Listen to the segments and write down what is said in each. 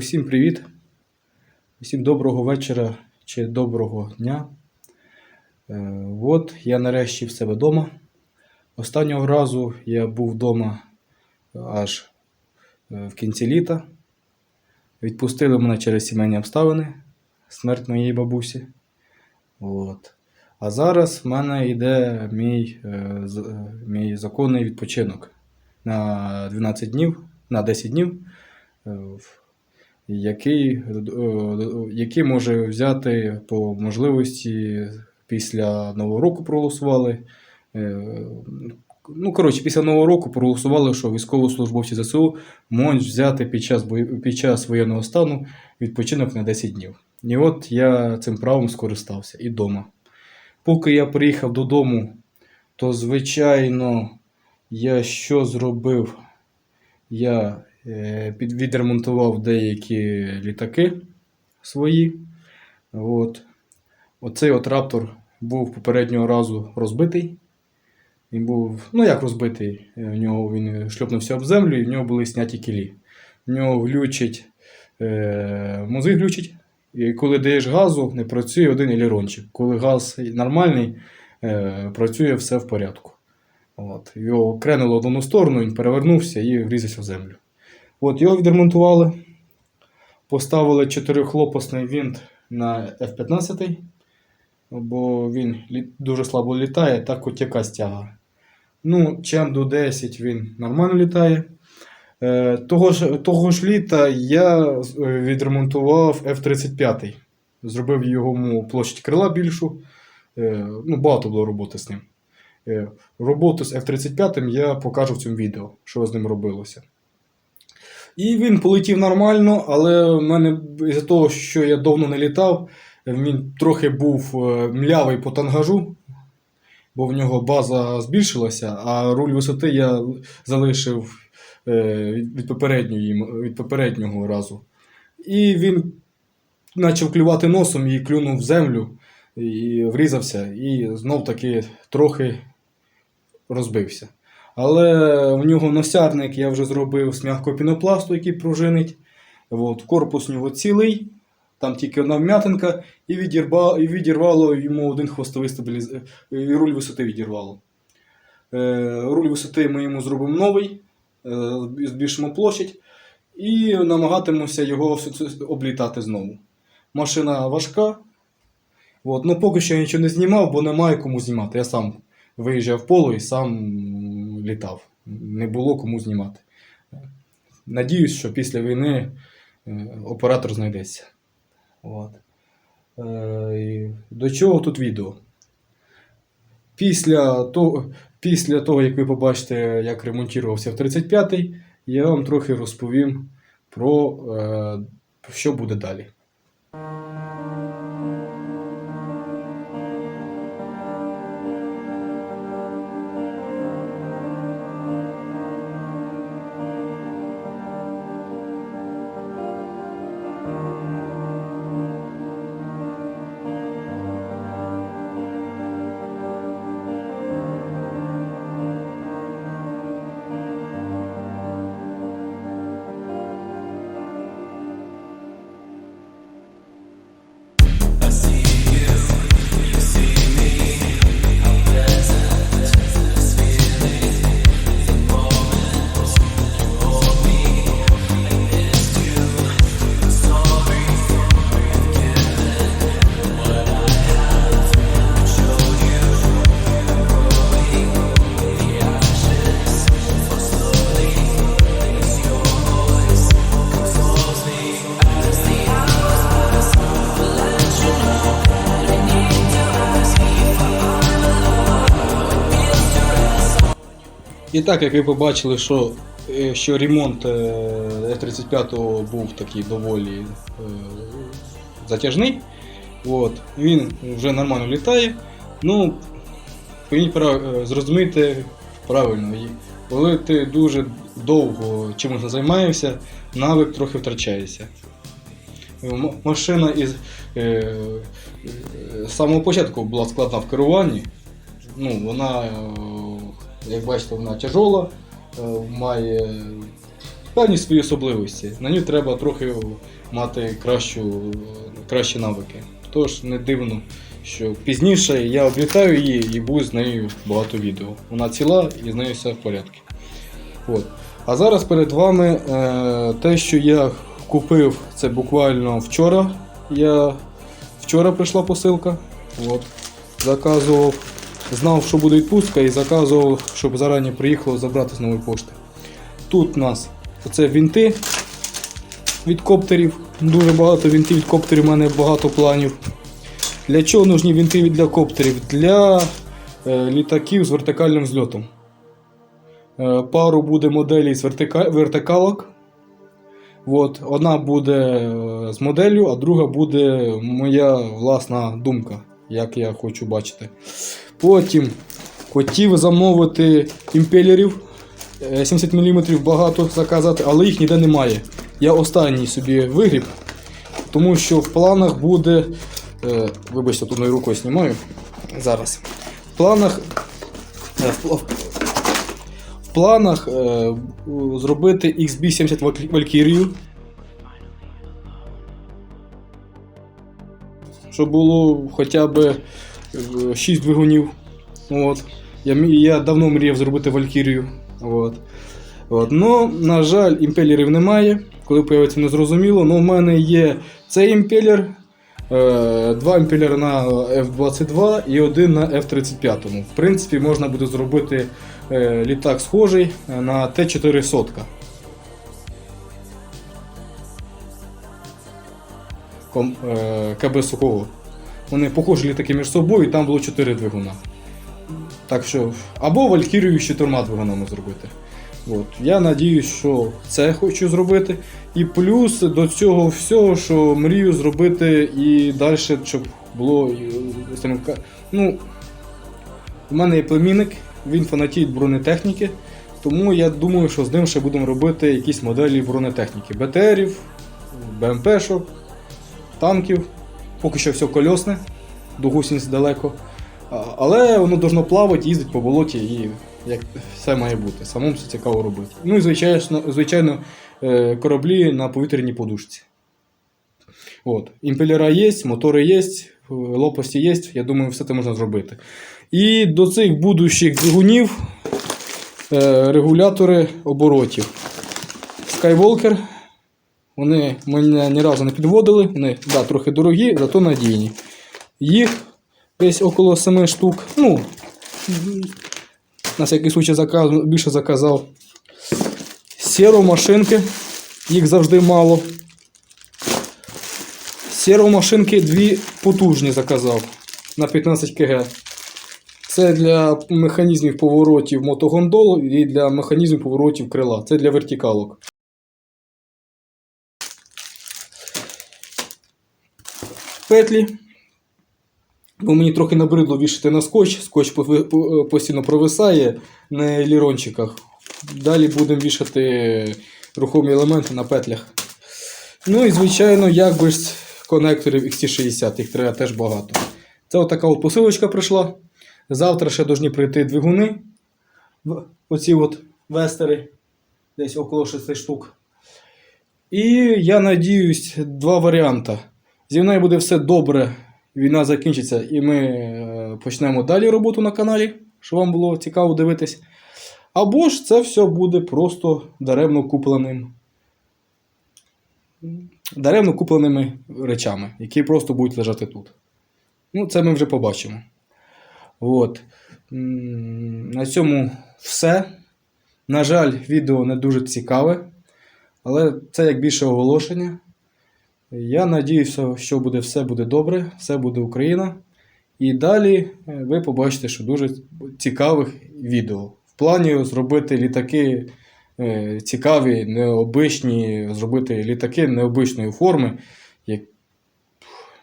Усім привіт. Усім доброго вечора чи доброго дня. Е, от я нарешті в себе вдома. Останнього разу я був вдома аж е, в кінці літа. Відпустили мене через сімейні обставини, смерть моєї бабусі. От. А зараз в мене йде мій, е, е, мій законний відпочинок на 12 днів, на 10 днів. Який, е, який може взяти по можливості після Нового року проголосували. Е, Ну, коротше, після Нового року проголосували, що військовослужбовці ЗСУ можуть взяти під час, під час воєнного стану відпочинок на 10 днів. І от я цим правом скористався і вдома. Поки я приїхав додому, то, звичайно, я що зробив? Я відремонтував деякі літаки свої. От. Оцей от раптор був попереднього разу розбитий. Він був, ну як розбитий, е, в нього він шльопнувся об землю і в нього були сняті кілі. В нього глючить, е, мозги глючить. І коли даєш газу, не працює один елерончик. Коли газ нормальний, е, працює все в порядку. От. Його кренуло в одну сторону, він перевернувся і врізався в землю. От його відремонтували. Поставили чотирьохлопасний винт на F-15, бо він дуже слабо літає, так котяка стяга. Ну, чем до 10 він нормально літає. Е, того, ж, того ж літа я е, відремонтував F-35. Зробив йому площадь крила більшу. Е, ну, багато було роботи з ним. Роботу з F-35 я покажу в цьому відео, що з ним робилося. І він полетів нормально, але в мене із-за того, що я давно не літав, він трохи був е, млявий по тангажу, бо в нього база збільшилася, а руль висоти я залишив е, від, попередньої, від попереднього разу. І він почав клювати носом і клюнув в землю, і врізався, і знов таки трохи розбився. Але в нього носярник я вже зробив з м'якого пінопласту, який пружинить. От, корпус у нього цілий, там тільки одна вм'ятинка, і, відірва, і відірвало йому один хвостовий стабіліз... і руль висоти відірвало. Е, руль висоти ми йому зробимо новий, е, збільшимо площадь і намагатимемося його облітати знову. Машина важка. От, ну поки що я нічого не знімав, бо немає кому знімати. Я сам виїжджав в поле і сам літав. Не було кому знімати. Надіюсь, що після війни е, оператор знайдеться. От. Е, До чого тут відео? Після того, після того, як ви побачите, як ремонтувався в 35-й, я вам трохи розповім про е, що буде далі. І так, як ви побачили, що, е, що ремонт е, F-35 був такий доволі е, затяжний, от, він вже нормально літає. Ну, е, зрозуміти правильно. Коли ти дуже довго чимось займаєшся, навик трохи втрачається. Машина із е, з самого початку була складна в керуванні. Ну, вона, як бачите, вона тяжола, е, має певні свої особливості. На ній треба трохи мати кращу, кращі навики. Тож не дивно, що пізніше я облітаю її і буде з нею багато відео. Вона ціла і з нею все в порядку. От. А зараз перед вами е, те, що я купив, це буквально вчора. Я вчора прийшла посилка. От. Заказував, знав, що буде відпустка, і заказував, щоб зарані приїхало забрати з нової пошти. Тут у нас оце вінти від коптерів. Дуже багато вінтів від коптерів, у мене багато планів. Для чого нужні вінти для коптерів? Для е, літаків з вертикальним зльотом. Е, пару буде моделей з вертика... вертикалок. От, одна буде е, з моделлю, а друга буде моя власна думка, як я хочу бачити. Потім хотів замовити імпелерів е, 70 мм багато заказати, але їх ніде немає. Я останній собі вигріб, тому що в планах буде. Е, вибачте, тут одною рукою знімаю. Зараз. В планах. е, в, планах е, зробити XB70 Valk- Valkyrie. Щоб було хоча б 6 двигунів. От. Я, я давно мріяв зробити Валькірію. От. От. Ну, на жаль, імпелерів немає. Коли появиться, не зрозуміло. Ну, в мене є цей імпелер, е, два імпелери на F-22 і один на F-35. В принципі, можна буде зробити е, літак схожий е, на Т-4 сотка. Е, КБ Сухого. Вони похожі літаки між собою, і там було 4 двигуна. Так що, або Валькірію з чотирма двигунами зробити. От. Я надіюсь, що це хочу зробити. І плюс до цього всього, що мрію зробити і далі, щоб було. Ну, у мене є племінник, він фанатіє бронетехніки, тому я думаю, що з ним ще будемо робити якісь моделі бронетехніки. БТРів, БМПшок, танків. Поки що все кольосне, до гусениць далеко. Але воно должно плавати, їздити по болоті і як все має бути. Самому це цікаво робити. Ну і звичайно, звичайно е, кораблі на повітряній подушці. От. Імпелера є, мотори є, лопасті є, я думаю, все це можна зробити. І до цих будущих двигунів е, регулятори оборотів. Skywalker. Вони мене ні разу не підводили, вони да, трохи дорогі, зато надійні. Їх десь около 7 штук. Ну, на всякий случай заказ, більше заказав. Сервомашинки, їх завжди мало. Сервомашинки дві потужні заказав на 15 кг. Це для механізмів поворотів мотогондолу і для механізмів поворотів крила. Це для вертикалок. Петлі. Бо мені трохи набридло вішати на скотч. Скотч постійно провисає на лірончиках. Далі будемо вішати рухомі елементи на петлях. Ну і звичайно, як без конекторів XT60, їх треба теж багато. Це отака от посилочка прийшла. Завтра ще повинні прийти двигуни. Оці от вестери, десь около 6 штук. І я надіюсь, два варіанти. Зі мною буде все добре, війна закінчиться, і ми е, почнемо далі роботу на каналі, щоб вам було цікаво дивитись. Або ж це все буде просто даремно купленим. Даремно купленими речами, які просто будуть лежати тут. Ну, це ми вже побачимо. От. На цьому все. На жаль, відео не дуже цікаве, але це як більше оголошення. Я надіюся, що буде все буде добре, все буде Україна. І далі е, ви побачите, що дуже цікавих відео. В плані зробити літаки е, цікаві, необичні, зробити літаки необичної форми, як,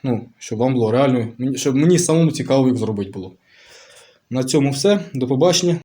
ну, щоб вам було реально, щоб мені самому цікаво їх зробити було. На цьому все. До побачення.